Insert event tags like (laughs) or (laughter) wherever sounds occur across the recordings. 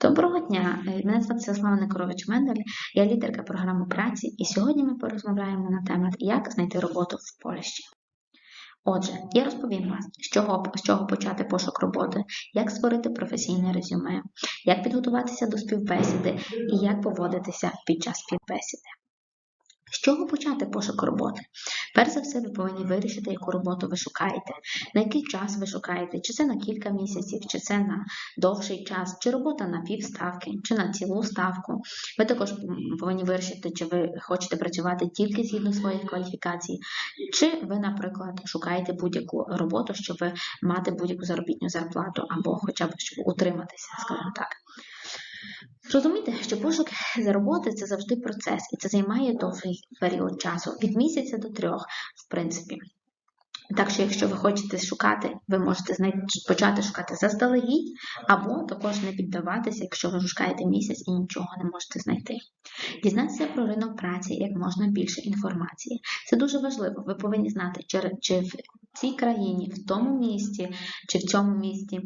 Доброго дня! Мене звати Святлана Некорович Мендель, я лідерка програми праці, і сьогодні ми порозмовляємо на тему як знайти роботу в Польщі. Отже, я розповім вас, з чого, з чого почати пошук роботи, як створити професійне резюме, як підготуватися до співбесіди і як поводитися під час співбесіди. З чого почати пошук роботи? Перш за все, ви повинні вирішити, яку роботу ви шукаєте, на який час ви шукаєте, чи це на кілька місяців, чи це на довший час, чи робота на півставки, чи на цілу ставку. Ви також повинні вирішити, чи ви хочете працювати тільки згідно своїх кваліфікацій, чи ви, наприклад, шукаєте будь-яку роботу, щоб мати будь-яку заробітну зарплату, або хоча б щоб утриматися, скажімо так. Розумієте, що пошук роботи це завжди процес, і це займає довгий період часу, від місяця до трьох, в принципі. Так що, якщо ви хочете шукати, ви можете знайти, почати шукати заздалегідь, або також не піддаватися, якщо ви шукаєте місяць і нічого не можете знайти. Дізнатися про ринок праці як можна більше інформації. Це дуже важливо. Ви повинні знати, чи в цій країні, в тому місті, чи в цьому місті.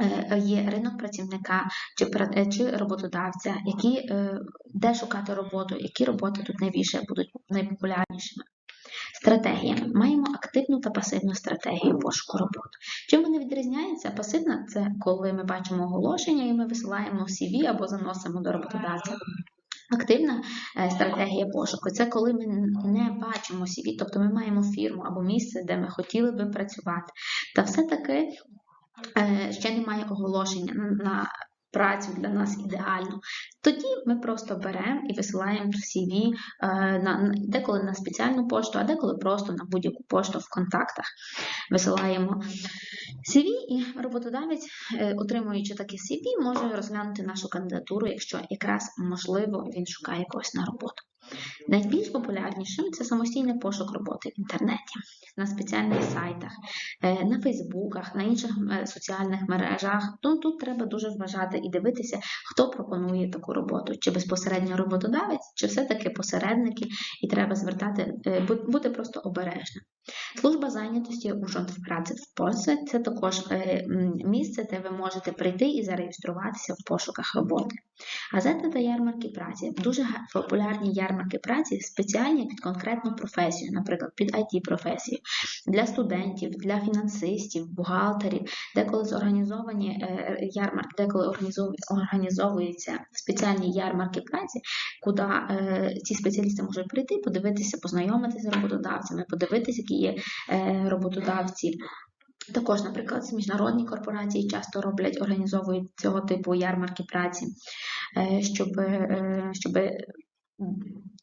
Е, є ринок працівника чи е, чи роботодавця, які, е, де шукати роботу, які роботи тут найбільше будуть найпопулярнішими. Стратегія. Маємо активну та пасивну стратегію пошуку роботи. Чим вони відрізняються? Пасивна це коли ми бачимо оголошення і ми висилаємо CV або заносимо до роботодавця. Активна стратегія пошуку це коли ми не бачимо CV, тобто ми маємо фірму або місце, де ми хотіли би працювати. Та все-таки ще немає оголошення на працю для нас ідеально. Тоді ми просто беремо і висилаємо CV е, на деколи на спеціальну пошту, а деколи просто на будь-яку пошту в контактах. Висилаємо CV, і роботодавець, е, отримуючи таке CV, може розглянути нашу кандидатуру, якщо якраз можливо він шукає когось на роботу. Найбільш популярнішим це самостійний пошук роботи в інтернеті, на спеціальних сайтах, е, на Фейсбуках, на інших е, соціальних мережах. Ну, Тут треба дуже вважати і дивитися, хто пропонує таку роботу, чи безпосередньо роботодавець, чи все-таки посередники, і треба звертати, е, бути просто обережним. Служба зайнятості Урząd праці в Польщі – це також місце, де ви можете прийти і зареєструватися в пошуках роботи. Газети та ярмарки праці дуже популярні ярмарки праці, спеціальні під конкретну професію, наприклад, під it професію для студентів, для фінансистів, бухгалтерів, деколи зорганізовані е, ярмарки, деколи організовуються спеціальні ярмарки праці, куди е, ці спеціалісти можуть прийти, подивитися, познайомитися з роботодавцями, подивитися, які є е, роботодавці. Також, наприклад, міжнародні корпорації часто роблять, організовують цього типу ярмарки праці, е, щоб е, щоб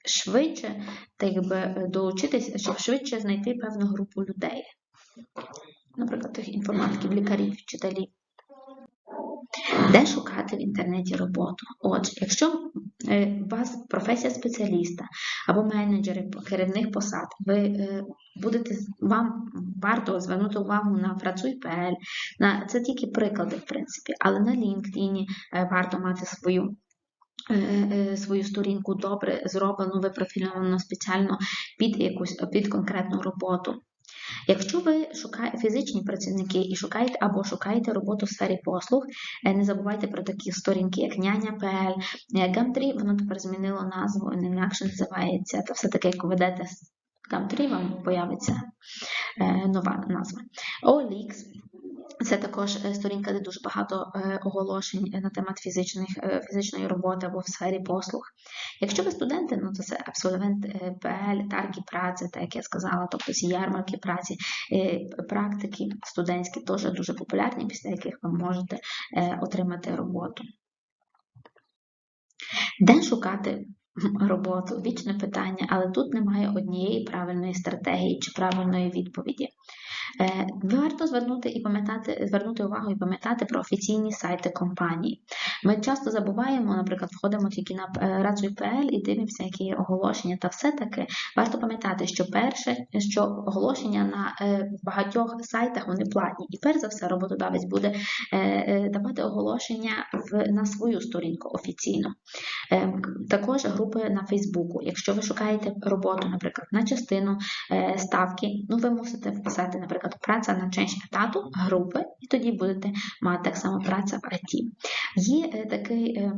швидше так би, долучитися, щоб швидше знайти певну групу людей, наприклад, тих інформатиків, лікарів, вчителів. Де шукати в інтернеті роботу? Отже, якщо е, у вас професія спеціаліста або менеджери керівних посад, ви е, будете вам варто звернути увагу на Працуй.пл, на це тільки приклади, в принципі, але на LinkedIn е, варто мати свою. Свою сторінку добре зроблену, випрофільовану спеціально під якусь під конкретну роботу. Якщо ви шукаєте фізичні працівники і шукаєте або шукаєте роботу в сфері послуг, е, не забувайте про такі сторінки, як няня.pl, Гамтрі, воно тепер змінило назву, не інакше називається, та все-таки, як ведете Гамтрі, вам появиться е, нова назва. OLX це також е, сторінка, де дуже багато е, оголошень на темат фізичних, е, фізичної роботи або в сфері послуг. Якщо ви студенти, ну то це абсолвент ПЛ, тарги праці, так як я сказала, тобто ці ярмарки праці, практики студентські теж дуже популярні, після яких ви можете отримати роботу. Де шукати роботу? Вічне питання, але тут немає однієї правильної стратегії чи правильної відповіді. Е, варто звернути і пам'ятати, звернути увагу і пам'ятати про офіційні сайти компанії. Ми часто забуваємо, наприклад, входимо тільки на е, Radzui.pl і дивимося, які є оголошення. Та все-таки варто пам'ятати, що перше, що оголошення на е, багатьох сайтах вони платні, і перш за все, роботодавець буде давати оголошення на свою сторінку офіційно. Також групи на Фейсбуку. Якщо ви шукаєте роботу, наприклад, на частину ставки, ну ви мусите вписати, наприклад, праця на часть етату, групи, і тоді будете мати так само праця в IT. Є е, такий е,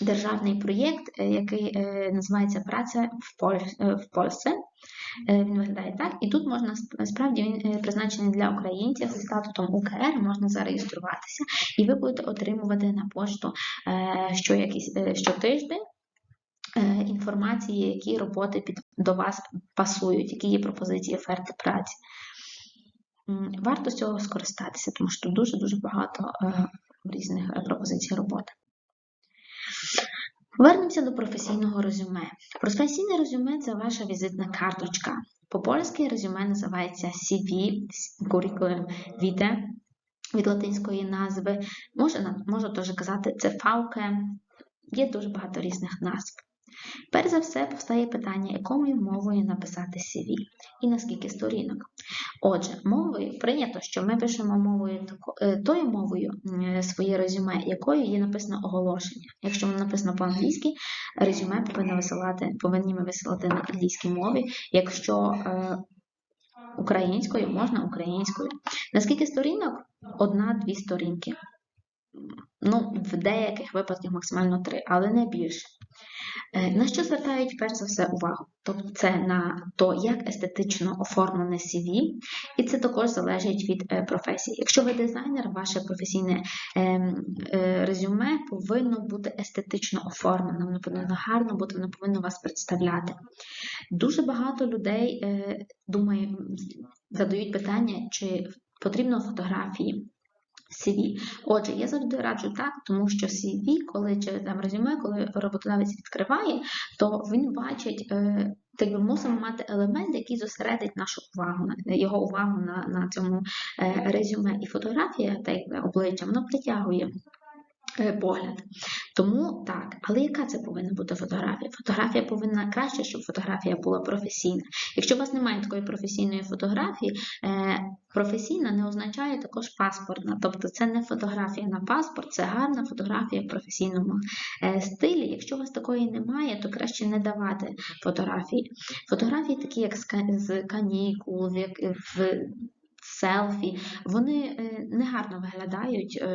державний проєкт, е, який називається Праця в в Він виглядає так, і тут можна справді він призначений для українців зі статусом УКР, можна зареєструватися, і ви будете отримувати на пошту що якісь щотиждень інформації, які роботи під до вас пасують, які є пропозиції оферти праці. Варто з цього скористатися, тому що тут дуже дуже багато е, різних пропозицій роботи. Повернемося до професійного резюме. Професійне резюме це ваша візитна карточка. По-польськи резюме називається CV, curriculum vitae, від латинської назви. Можна, можна теж казати CV, є дуже багато різних назв. Перш за все, повстає питання, якою мовою написати CV і на скільки сторінок. Отже, мовою прийнято, що ми пишемо мовою е, тою мовою своє резюме, якою є написано оголошення. Якщо воно написано по-англійськи, резюме повинно висилати, повинні ми висилати на англійській мові. Якщо е, українською, можна українською. На скільки сторінок? Одна-дві сторінки. Ну, в деяких випадках максимально три, але не більше. Е, На що звертають перш за все увагу? Тобто це на то, як естетично оформлене CV, і це також залежить від е, професії. Якщо ви дизайнер, ваше професійне ем, е, резюме повинно бути естетично оформлене, воно повинно гарно бути, воно повинно вас представляти. Дуже багато людей думає, задають питання, чи потрібно фотографії. CV. Отже, я завжди раджу так, тому що CV, коли чи там резюме, коли роботодавець відкриває, то він бачить, е, так би мусимо мати елемент, який зосередить нашу увагу, його увагу на, на цьому е, резюме. І фотографія, та якби обличчя, воно притягує. Е, Погляд. Тому так, але яка це повинна бути фотографія? Фотографія повинна краще, щоб фотографія була професійна. Якщо у вас немає такої професійної фотографії, е, професійна не означає також паспортна. Тобто це не фотографія на паспорт, це гарна фотографія в професійному е, стилі. Якщо у вас такої немає, то краще не давати фотографії. Фотографії, такі як з канікул, в селфі, вони е, негарно виглядають е,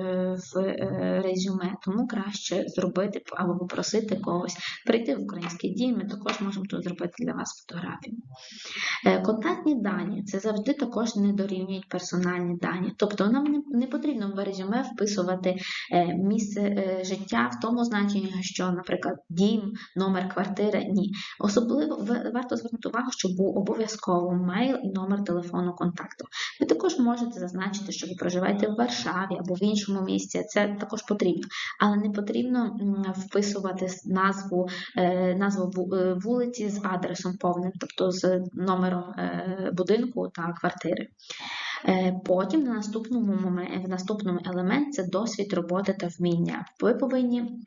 в е, резюме, тому краще зробити або попросити когось прийти в український дім. Ми також можемо тут зробити для вас фотографію. Контактні дані це завжди також не дорівнюють персональні дані. Тобто нам не, потрібно в резюме вписувати місце життя в тому значенні, що, наприклад, дім, номер квартири. Ні. Особливо варто звернути увагу, щоб був обов'язково мейл і номер телефону контакту. Ви також можете зазначити, що ви проживаєте в Варшаві або в іншому місці. Це також потрібно, але не потрібно вписувати назву, е, назву е, вулиці з адресом повним, тобто з номером е, будинку та квартири. Потім на наступному моме- в наступному елемент це досвід роботи та вміння. Ви повинні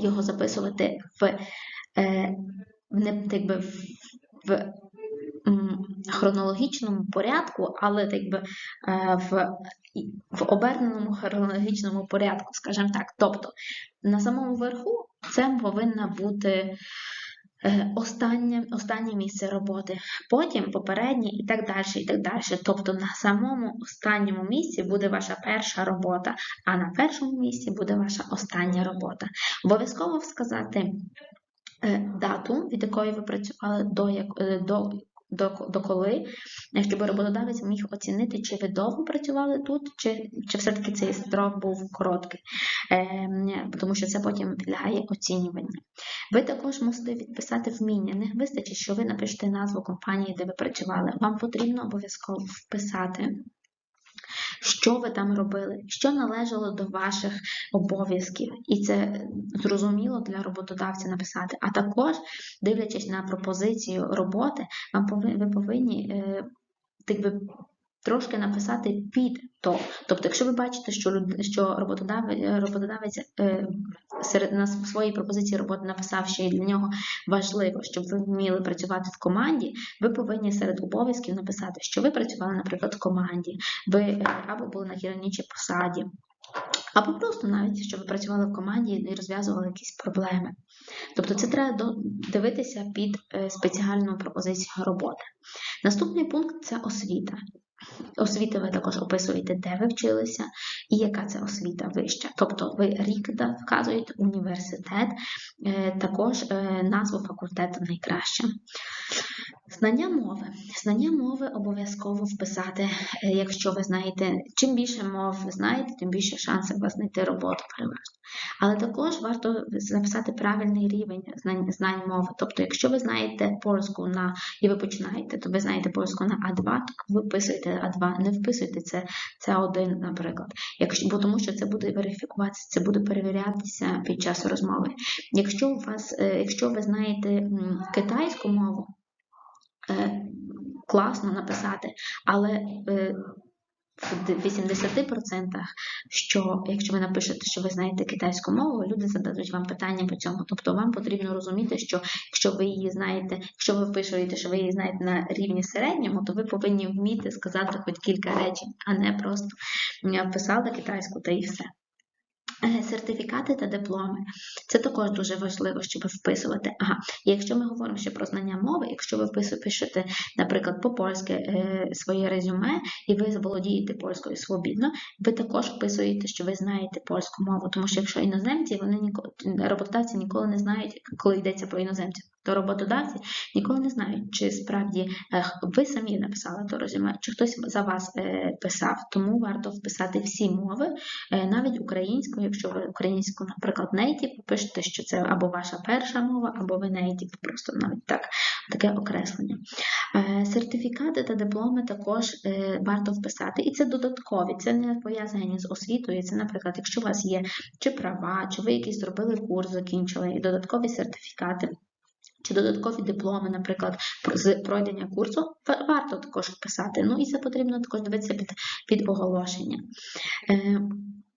його записувати в, в в, в хронологічному порядку, але так би, е, в, в оберненому хронологічному порядку, скажімо так. Тобто на самому верху це повинна бути е, останнє, останнє місце роботи, потім попереднє і так далі, і так далі. Тобто на самому останньому місці буде ваша перша робота, а на першому місці буде ваша остання робота. Обов'язково сказати е, дату, від якої ви працювали до, до, до, до е, щоб роботодавець міг оцінити, чи ви довго працювали тут, чи, чи все-таки цей строк був короткий, е, тому що це потім підлягає оцінюванню. Ви також мусите відписати вміння. Не вистачить, що ви напишете назву компанії, де ви працювали. Вам потрібно обов'язково вписати. Що ви там робили, що належало до ваших обов'язків, і це зрозуміло для роботодавця написати. А також, дивлячись на пропозицію роботи, ви повинні е, так би, трошки написати під то. Тобто, якщо ви бачите, що, що роботодавець, роботодавець е, серед на своїй пропозиції роботи написав, що для нього важливо, щоб ви вміли працювати в команді, ви повинні серед обов'язків написати, що ви працювали, наприклад, в команді, ви е, або були на керівничій посаді. Або просто навіть, що ви працювали в команді і розв'язували якісь проблеми. Тобто це треба дивитися під е, спеціальну пропозицію роботи. Наступний пункт це освіта. Освіти ви також описуєте, де ви вчилися і яка це освіта вища. Тобто ви рік вказуєте університет, е, також е, назву факультету найкраще. Знання мови. Знання мови обов'язково вписати, е, якщо ви знаєте, чим більше мов ви знаєте, тим більше шансів вас знайти роботу переважно. Але також варто записати правильний рівень знань, знань мови. Тобто, якщо ви знаєте польську на і ви починаєте, то ви знаєте польську на А2, то ви вписуєте А2, не вписуйте це це 1 наприклад. Якщо, бо тому що це буде верифікуватися, це буде перевірятися під час розмови. Якщо у вас, е, якщо ви знаєте китайську мову, е, класно написати, але е, в 80%, що якщо ви напишете, що ви знаєте китайську мову, люди зададуть вам питання по цьому. Тобто вам потрібно розуміти, що якщо ви її знаєте, якщо ви впишуєте, що ви її знаєте на рівні середньому, то ви повинні вміти сказати хоч кілька речень, а не просто писали китайську та і все. Е, Сертифікати та дипломи. Це також дуже важливо, щоб вписувати. Ага, якщо ми говоримо ще про знання мови, якщо ви пишете, наприклад, по-польськи е, своє резюме, і ви володієте польською свобідно, ви також вписуєте, що ви знаєте польську мову, тому що якщо іноземці, вони ніколи роботодавці ніколи не знають, коли йдеться про іноземців, то роботодавці ніколи не знають, чи справді е, ви самі написали то резюме, чи хтось за вас писав. Тому варто вписати всі мови, навіть українську, якщо ви українську, наприклад, native, пишете, що це або ваша перша мова, або ви native, просто навіть так, таке окреслення. Е, Сертифікати та дипломи також е, варто вписати, і це додаткові, це не пов'язані з освітою. Це, наприклад, якщо у вас є чи права, чи ви якийсь зробили курс, закінчили, і додаткові сертифікати. Чи додаткові дипломи, наприклад, з пройдення курсу, варто також вписати. Ну і це потрібно також дивитися під, під оголошення. Е,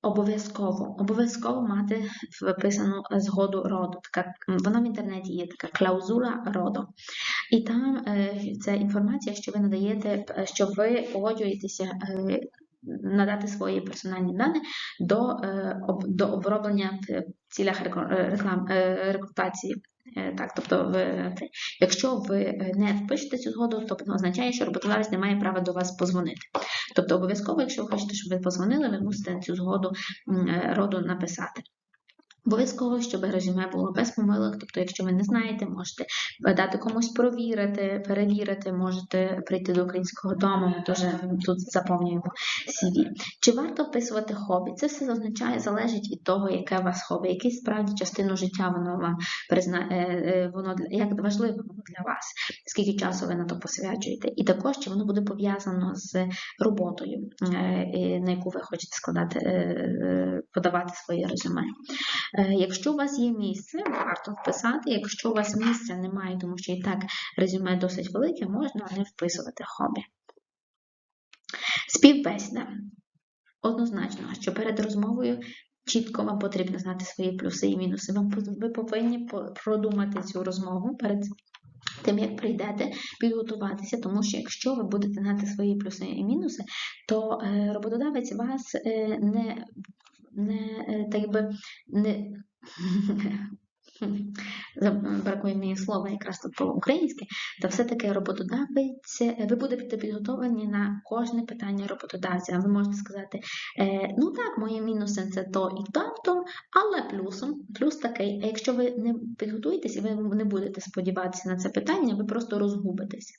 Обов'язково, обов'язково мати виписану згоду роду. Така, вона в інтернеті є така клаузула роду. І там е, це інформація, що ви надаєте, е, що ви погоджуєтеся е, надати свої персональні дані до, е, об, до оброблення в цілях е, реклам, е, рекрутації. Е, Так, тобто, ви, якщо ви не впишете цю згоду, то це означає, що роботодавець не має права до вас позвонити. Тобто, обов'язково, якщо ви хочете, щоб ви позвонили, ви мусите цю згоду е, роду написати. Обов'язково, щоб резюме було без помилок, тобто, якщо ви не знаєте, можете дати комусь провірити, перевірити, можете прийти до українського дому, ми теж тут заповнюємо CV. Чи варто вписувати хобі? Це все означає, залежить від того, яке у вас хобі, який справді частину життя воно вам призна... е, е, воно як важливе воно для вас, скільки часу ви на то посвячуєте, і також чи воно буде пов'язано з роботою, е, на яку ви хочете складати, подавати своє резюме. Е, Якщо у вас є місце, варто вписати. Якщо у вас місця немає, тому що і так резюме досить велике, можна не вписувати хобі. Співбесіда. Однозначно, що перед розмовою чітко вам потрібно знати свої плюси і мінуси. Ви повинні продумати цю розмову перед тим, як прийдете, підготуватися, тому що якщо ви будете знати свої плюси і мінуси, то е, роботодавець вас е, не, не е, так би не. (laughs) Бракує мені слова якраз тут по-українськи, та все-таки роботодавець, ви будете підготовлені на кожне питання роботодавця. Ви можете сказати, е, ну так, мої мінуси це то і то, але плюсом, плюс такий, а якщо ви не підготуєтесь і ви не будете сподіватися на це питання, ви просто розгубитеся.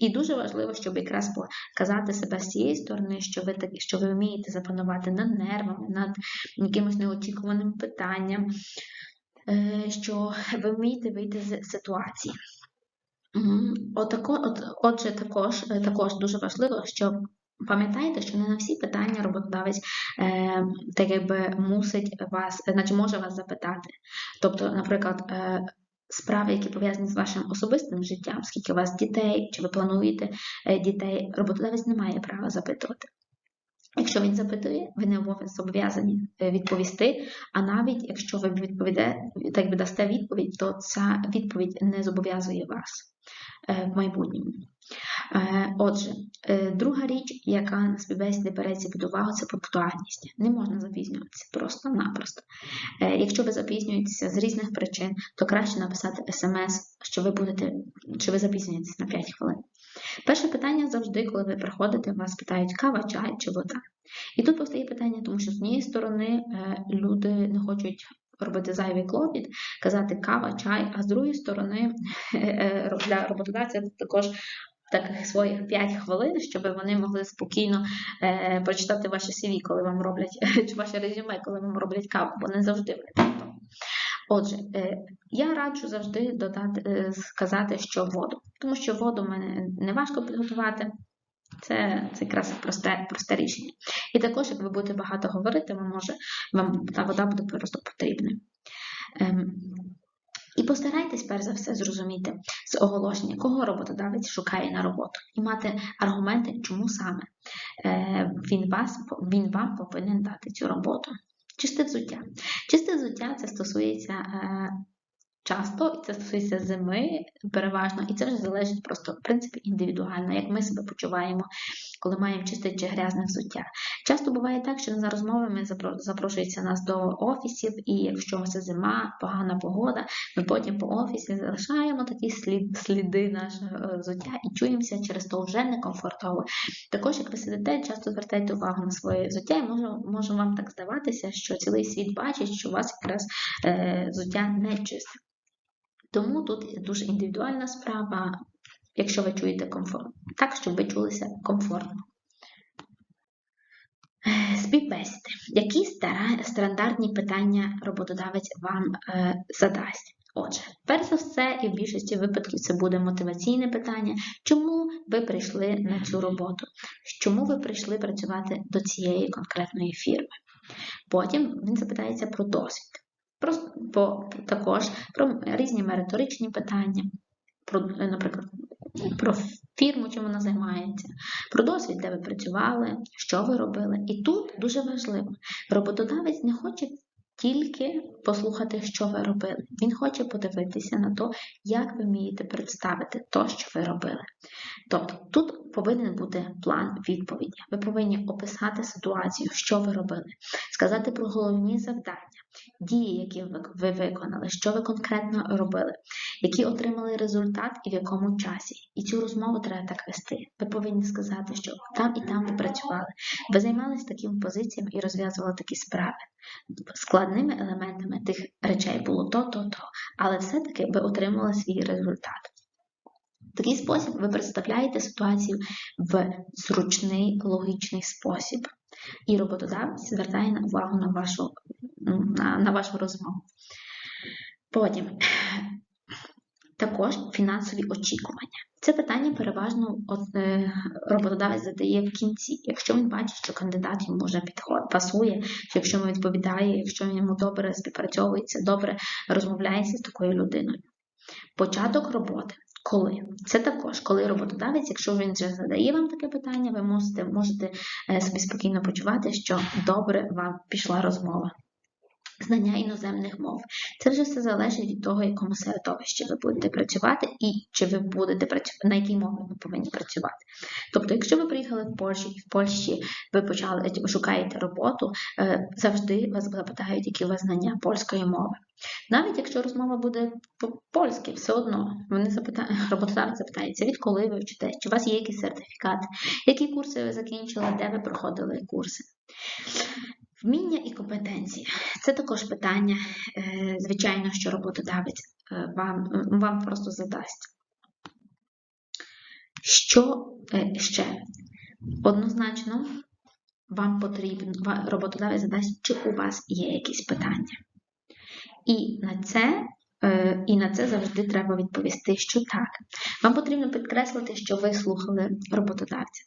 І дуже важливо, щоб якраз показати себе з цієї сторони, що ви такі, що ви вмієте запанувати над нервами, над якимось неочікуваним питанням, що (laughs) ви вмієте вийти з ситуації. Отако, от, отже, також, е, також дуже важливо, що пам'ятайте, що не на всі питання роботодавець е, так якби мусить вас, значить може вас запитати. Тобто, наприклад, е, справи, які пов'язані з вашим особистим життям, скільки у вас дітей, чи ви плануєте е, дітей, роботодавець не має права запитувати. Якщо він запитує, ви не зобов'язані е, відповісти. А навіть якщо ви відповіде, так би дасте відповідь, то ця відповідь не зобов'язує вас в майбутньому. Е, Отже, е, друга річ, яка на співбесіді береться під увагу, це пунктуальність. Не можна запізнюватися просто-напросто. Е, Якщо ви запізнюєтеся з різних причин, то краще написати смс, що ви будете, що ви запізнюєтесь на 5 хвилин. Перше питання завжди, коли ви приходите, вас питають кава, чай чи вода. І тут постає питання, тому що з однієї сторони е, люди не хочуть робити зайвий клопіт, казати кава, чай, а з другої сторони (laughs) е, для роботодавця також таких своїх 5 хвилин, щоб вони могли спокійно е, прочитати ваше CV, коли вам роблять, (laughs) чи ваше резюме, коли вам роблять каву, бо не завжди вони. Отже, е, я раджу завжди додати, е, сказати, що воду, тому що воду мене не важко підготувати. Це це якраз просте просте рішення. І також, як ви будете багато говорити, вам може, вам та вода буде просто потрібна. Ем, і постарайтесь, перш за все, зрозуміти з оголошення, кого роботодавець шукає на роботу, і мати аргументи, чому саме е, він, вас, він вам повинен дати цю роботу. Чисте взуття. Чисте взуття це стосується е, часто, і це стосується зими переважно, і це вже залежить просто, в принципі, індивідуально, як ми себе почуваємо, коли маємо чисте чи грязне взуття. Часто буває так, що за розмовами запрошується нас до офісів, і якщо це зима, погана погода, ми потім по офісі залишаємо такі слід, сліди нашого е, взуття і чуємося через то вже некомфортово. Також, як ви сидите, часто звертайте увагу на своє взуття, і може, може вам так здаватися, що цілий світ бачить, що у вас якраз е, взуття не чисте. Тому тут дуже індивідуальна справа, якщо ви чуєте комфортно, так, щоб ви чулися комфортно. Співбесіди. Які стандартні питання роботодавець вам е, задасть? Отже, перш за все, і в більшості випадків це буде мотиваційне питання, чому ви прийшли на цю роботу, чому ви прийшли працювати до цієї конкретної фірми. Потім він запитається про досвід. Також про різні мериторичні питання, про, наприклад, про фірму, чим вона займається, про досвід, де ви працювали, що ви робили. І тут дуже важливо, роботодавець не хоче тільки послухати, що ви робили. Він хоче подивитися на те, як ви вмієте представити те, що ви робили. Тобто тут повинен бути план відповіді. Ви повинні описати ситуацію, що ви робили, сказати про головні завдання, дії, які ви виконали, що ви конкретно робили, які отримали результат і в якому часі. І цю розмову треба так вести. Ви повинні сказати, що там і там ви працювали. Ви займалися такими позиціями і розв'язували такі справи. Складними елементами тих речей було то, то, то, але все-таки ви отримали свій результат. В такий спосіб ви представляєте ситуацію в зручний логічний спосіб, і роботодавець звертає увагу на вашу на, на вашу розмову. Потім також фінансові очікування. Це питання переважно е, роботодавець задає в кінці. Якщо він бачить, що кандидат йому вже підход, пасує, якщо він відповідає, якщо він йому добре співпрацьовується, добре розмовляється з такою людиною. Початок роботи. Коли? Це також, коли роботодавець, якщо він вже задає вам таке питання, ви можете можете собі спокійно почувати, що добре вам пішла розмова знання іноземних мов. Це вже все залежить від того, якому середовищі ви будете працювати і чи ви будете працювати, на якій мові ви повинні працювати. Тобто, якщо ви приїхали в Польщу і в Польщі ви почали шукаєте роботу, е, завжди вас запитають, які у вас знання польської мови. Навіть якщо розмова буде по-польськи, все одно вони запитають, роботодавець запитається, відколи ви вчитесь, чи у вас є якийсь сертифікат, які курси ви закінчили, де ви проходили курси. Вміння і компетенції це також питання, е, звичайно, що роботодавець е, вам, вам просто задасть. Що е, ще? Однозначно, вам потрібно, роботодавець задасть, чи у вас є якісь питання. І на це Е, і на це завжди треба відповісти, що так. Вам потрібно підкреслити, що ви слухали роботодавця,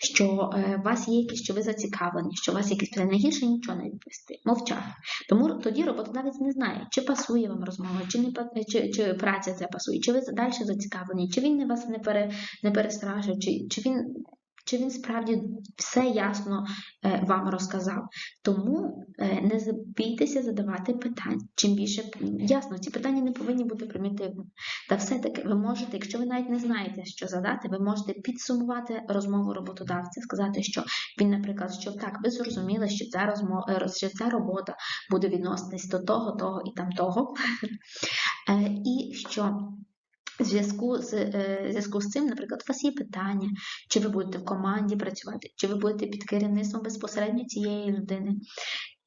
що е, у вас є якісь, що ви зацікавлені, що у вас якісь питання гірше нічого не відповісти, мовчати. Тому тоді роботодавець не знає, чи пасує вам розмова, чи не чи, чи праця це пасує, чи ви далі зацікавлені, чи він вас не пере, не перестрашує, чи, чи він чи він справді все ясно е, вам розказав. Тому е, не бійтеся задавати питань. Чим більше ясно, ці питання не повинні бути примітивними. Та все-таки ви можете, якщо ви навіть не знаєте, що задати, ви можете підсумувати розмову роботодавця, сказати, що він, наприклад, що так, ви зрозуміли, що ця розмова, е, що ця робота буде відноситись до того, того і там того. (laughs) І що зв'язку з, е, зв'язку з цим, наприклад, у вас є питання, чи ви будете в команді працювати, чи ви будете під керівництвом безпосередньо цієї людини.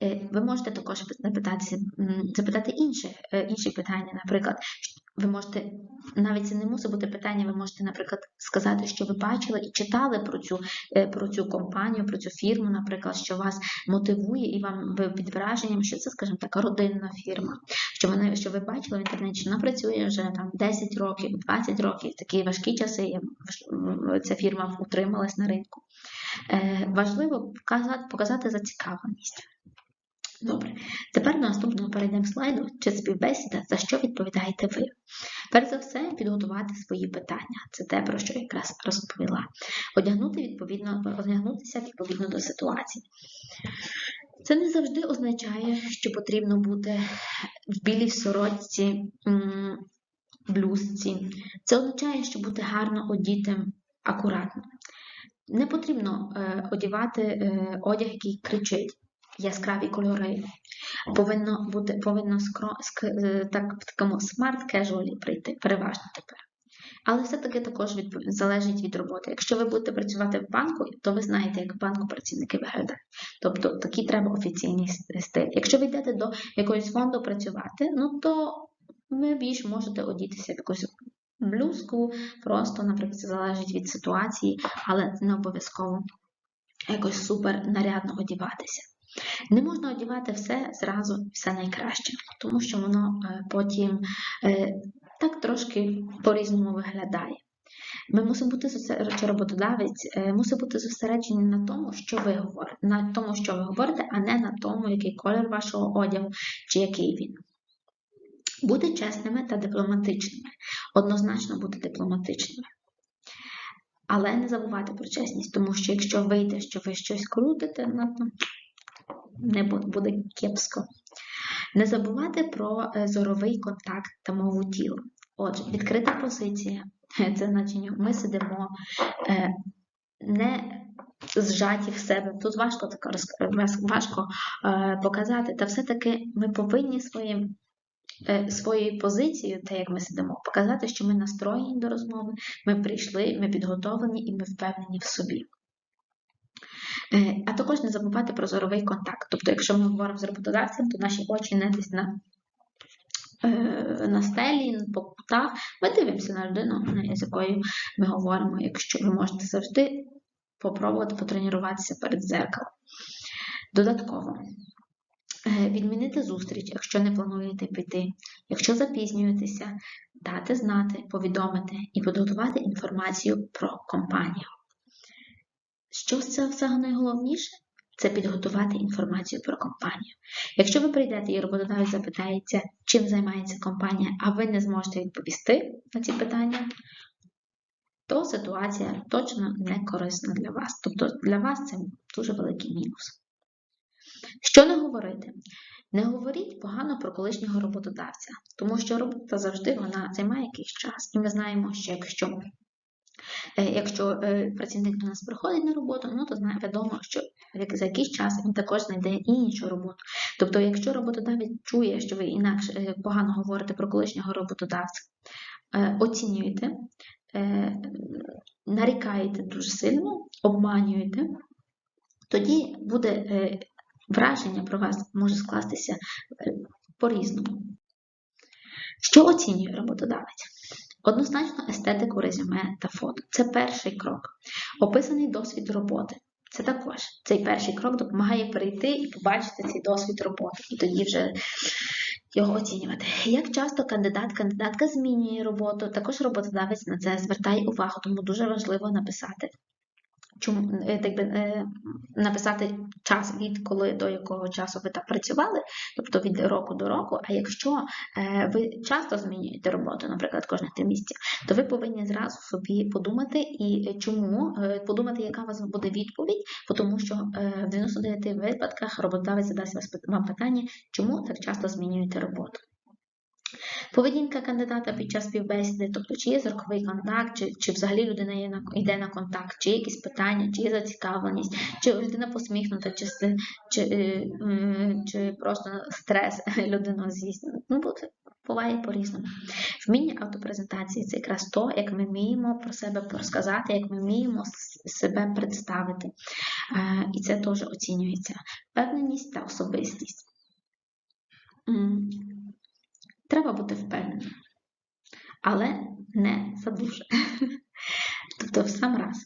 Е, Ви можете також запитати інші, е, інші питання. Наприклад, ви можете, навіть це не мусить бути питання, ви можете, наприклад, сказати, що ви бачили і читали про цю, е, про цю компанію, про цю фірму, наприклад, що вас мотивує і вам під враженням, що це, скажімо так, родинна фірма. Що вони, що ви бачили в інтернеті, що вона працює вже там 10 років, 20 років, такі важкі часи, ця фірма утрималась на ринку. Важливо показати, показати зацікавленість. Добре, тепер до наступного перейдемо слайду чи співбесіда, за що відповідаєте ви. Перш за все, підготувати свої питання. Це те, про що я якраз розповіла. Одягнути відповідно, одягнутися відповідно до ситуації. Це не завжди означає, що потрібно бути в білій сорочці, м, блузці. Це означає, що бути гарно одітим акуратно. Не потрібно е, одягати е, одяг, який кричить яскраві кольори. Повинно бути повинно скро, ск, е, так, в такому смарт кежуалі прийти, переважно тепер. Але все-таки також від, залежить від роботи. Якщо ви будете працювати в банку, то ви знаєте, як в банку працівники виглядають. Тобто такий треба офіційний стиль. Якщо ви йдете до якогось фонду працювати, ну то ви більш можете одітися в якусь блузку, просто, наприклад, це залежить від ситуації, але не обов'язково якось супер нарядно одіватися. Не можна одягати все зразу, все найкраще, тому що воно е, потім е, так трошки по-різному виглядає. Ми мусимо бути чи роботодавець е, мусить бути зосереджений на тому, що ви говорите, на тому, що ви говорите, а не на тому, який колір вашого одягу чи який він. Бути чесними та дипломатичними. Однозначно бути дипломатичними. Але не забувати про чесність, тому що якщо вийде, що ви щось крутите, ну, то не буде кепсько. Не забувати про е, зоровий контакт та мову тіла. Отже, відкрита позиція це значення. Ми сидимо е, не зжаті в себе. Тут важко так важко е, показати, та все-таки ми повинні своїм. е, Своєю позицією, те, як ми сидимо, показати, що ми настроєні до розмови, ми прийшли, ми підготовлені і ми впевнені в собі. Е, А також не забувати про зоровий контакт. Тобто, якщо ми говоримо з роботодавцем, то наші очі не десь на, е, на стелі, по кутах. Ми дивимося на людину, з якою ми говоримо. Якщо ви можете завжди попробувати потренуватися перед дзеркалом. Додатково. е, Відмінити зустріч, якщо не плануєте піти. Якщо запізнюєтеся, дати знати, повідомити і підготувати інформацію про компанію. Що цього всього найголовніше? Це підготувати інформацію про компанію. Якщо ви прийдете і роботодавець запитається, чим займається компанія, а ви не зможете відповісти на ці питання, то ситуація точно не корисна для вас. Тобто для вас це дуже великий мінус. Що не говорити? Не говоріть погано про колишнього роботодавця, тому що робота завжди вона займає якийсь час. І ми знаємо, що якщо Якщо е, працівник до нас приходить на роботу, ну то відомо, що за якийсь час він також знайде іншу роботу. Тобто, якщо роботодавець чує, що ви інакше е, погано говорите про колишнього роботодавця, е, оцінюєте, е, нарікаєте дуже сильно, обманюєте, тоді буде е, враження про вас може скластися е, по-різному. Що оцінює роботодавець? Однозначно естетику резюме та фото. Це перший крок. Описаний досвід роботи. Це також цей перший крок допомагає перейти і побачити цей досвід роботи, і тоді вже його оцінювати. Як часто кандидат, кандидатка змінює роботу, також роботодавець на це звертає увагу, тому дуже важливо написати. Чому е, так би, е, написати час від коли до якого часу ви так працювали, тобто від року до року. А якщо е, ви часто змінюєте роботу, наприклад, кожних три місяці, то ви повинні зразу собі подумати і чому подумати, яка у вас буде відповідь, тому що в 99 випадках роботодавець задасть вам питання, чому так часто змінюєте роботу. Поведінка кандидата під час співбесіди, тобто чи є зірковий контакт, чи, чи взагалі людина є на, йде на контакт, чи є якісь питання, чи є зацікавленість, чи людина посміхнута, чи, чи, е, чи просто стрес (laughs) людину з'їсть. Ну, буває по-різному. Вміння автопрезентації це якраз то, як ми вміємо про себе розказати, як ми вміємо себе представити. Е, І це теж оцінюється. Впевненість та особистість. Треба бути впевненим, але не задуже. Тобто в сам раз.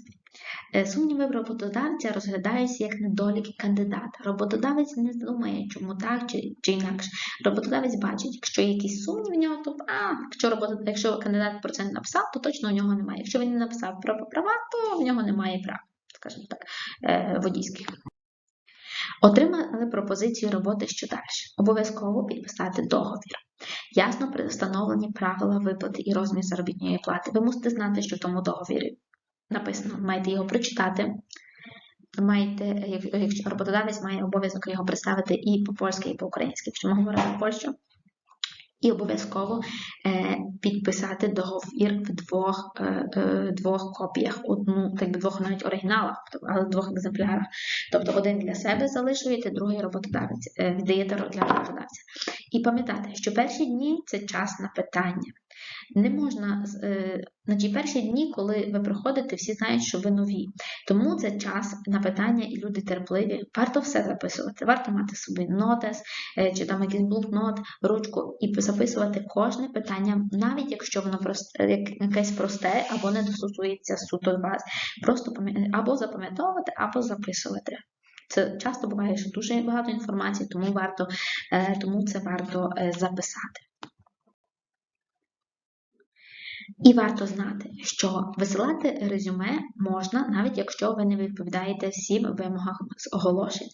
Е, Сумніви роботодавця розглядаються як недоліки кандидата. Роботодавець не думає, чому так чи, чи інакше. Роботодавець бачить, якщо є якісь сумніви в нього, то а, якщо, робот, якщо кандидат про це не написав, то точно у нього немає. Якщо він не написав про права, то в нього немає прав, скажімо так, е, водійських. Отримали пропозицію роботи що далі. Обов'язково підписати договір. Ясно встановлені правила виплати і розмір заробітної плати. Ви мусите знати, що в тому договірі написано. Маєте його прочитати. Маєте, якщо роботодавець має обов'язок його представити і по-польськи, і по-українськи, якщо ми говоримо Польщу. І обов'язково е, підписати договір в двох, е, е, двох копіях, одну, так би двох навіть оригіналах, тобто, але в двох екземплярах. Тобто один для себе залишуєте, другий роботодавець, е, віддаєте для роботодавця. І пам'ятайте, що перші дні це час на питання. Не можна, е, значить, перші дні, коли ви приходите, всі знають, що ви нові. Тому це час на питання, і люди терпливі. Варто все записувати. Варто мати собі нотес е, чи там якийсь блокнот, ручку і записувати кожне питання, навіть якщо воно просте, якесь просте або не стосується суто вас. Просто або запам'ятовувати, або записувати. Це часто буває, що дуже багато інформації, тому варто, е, тому це варто е, записати. І варто знати, що висилати резюме можна, навіть якщо ви не відповідаєте всім вимогам з оголошень.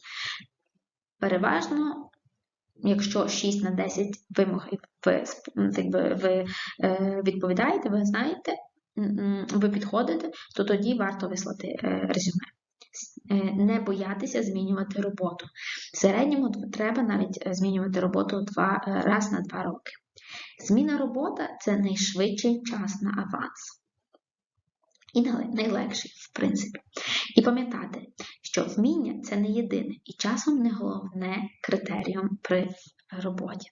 Переважно, якщо 6 на 10 вимог ви, сп- ви е, відповідаєте, ви знаєте, ви підходите, то тоді варто вислати е, резюме. Е, Не боятися змінювати роботу. В середньому треба навіть змінювати роботу два, раз на два роки. Зміна робота це найшвидший час на аванс. І найлегший, в принципі. І пам'ятати, що вміння це не єдине і часом не головне критерієм при роботі.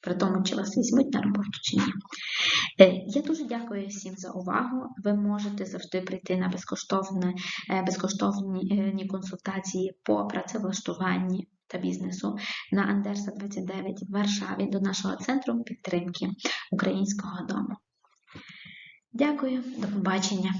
При тому, чи вас візьмуть на роботу чи ні. Е, Я дуже дякую всім за увагу. Ви можете завжди прийти на е, безкоштовні е, консультації по працевлаштуванні та бізнесу на Андерса 29 в Варшаві до нашого центру підтримки українського дому. Дякую, до побачення.